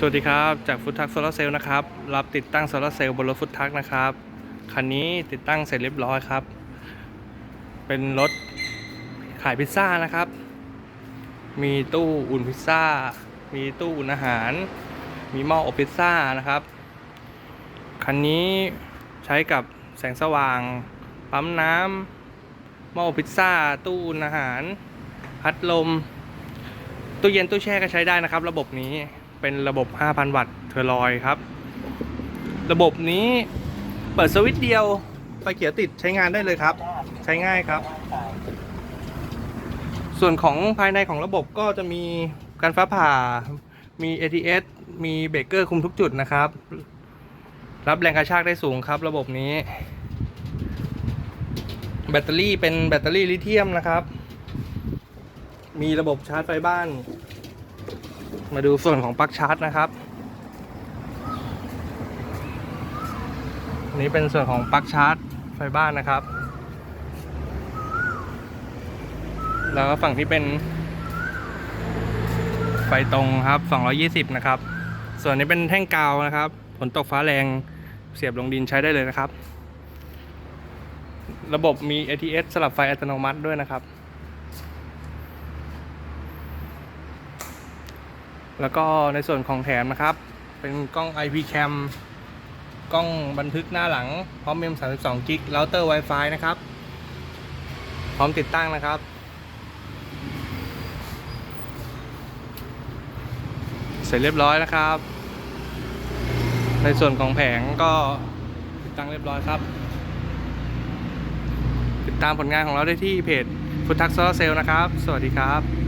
สวัสดีครับ จากฟุตทักโซลาเซลล์นะครับ รับติดตั้งโซลาเซลล์บนรถฟุตทักนะครับ คันนี้ติดตั้งเสร็จเรียบร้อยครับ เป็นรถขายพิซซ่านะครับ มีตู้อุ่นพิซซ่า มีตู้อุ่นอาหาร มีหม้ออบพิซซ่านะครับ คันนี้ใช้กับแสงสว่าง ปั๊มน้ำหม้ออบพิซซ่า ตู้อุ่นอาหาร พัดลม ตู้เย็นตู้แช่ก็ใช้ได้นะครับ ระบบนี้ เป็นระบบ 5,000 วัตต์เทอร์ลอยครับ ระบบนี้เปิดสวิตช์เดียวไฟเขียวติดใช้งานได้เลยครับ ใช้ง่ายครับ ส่วนของภายในของระบบก็จะมีการฟ้าผ่า มี ATS มีเบรกเกอร์คุมทุกจุดนะครับ รับแรงกระชากได้สูงครับ ระบบนี้ แบตเตอรี่เป็นแบตเตอรี่ลิเธียมนะครับ มีระบบชาร์จไฟบ้าน มาดูส่วนของปลั๊กชาร์จนะครับนนี้เป็นส่วนของปลั๊กชาร์จไฟบ้านนะครับ แล้วก็ฝั่งที่เป็น ไฟตรงครับ 220 นะครับ ส่วนนี้เป็นแท่งกาวนะครับฝนตกฟ้าแรงเสียบลงดินใช้ได้เลยนะครับ ระบบมี ATS สลับไฟอัตโนมัติด้วยนะครับ แล้วก็ในส่วนของแถมนะครับ เป็นกล้อง IP cam กล้องบันทึกหน้าหลัง พร้อม MEM 32 g b เราเตอร์ Wi-Fi นะครับ พร้อมติดตั้งนะครับ เสร็จเรียบร้อยนะครับ ในส่วนของแผงก็ติดตั้งเรียบร้อยครับ ติดตามผลงานของเราได้ที่เพจฟุตทักโซลาเซลนะครับ สวัสดีครับ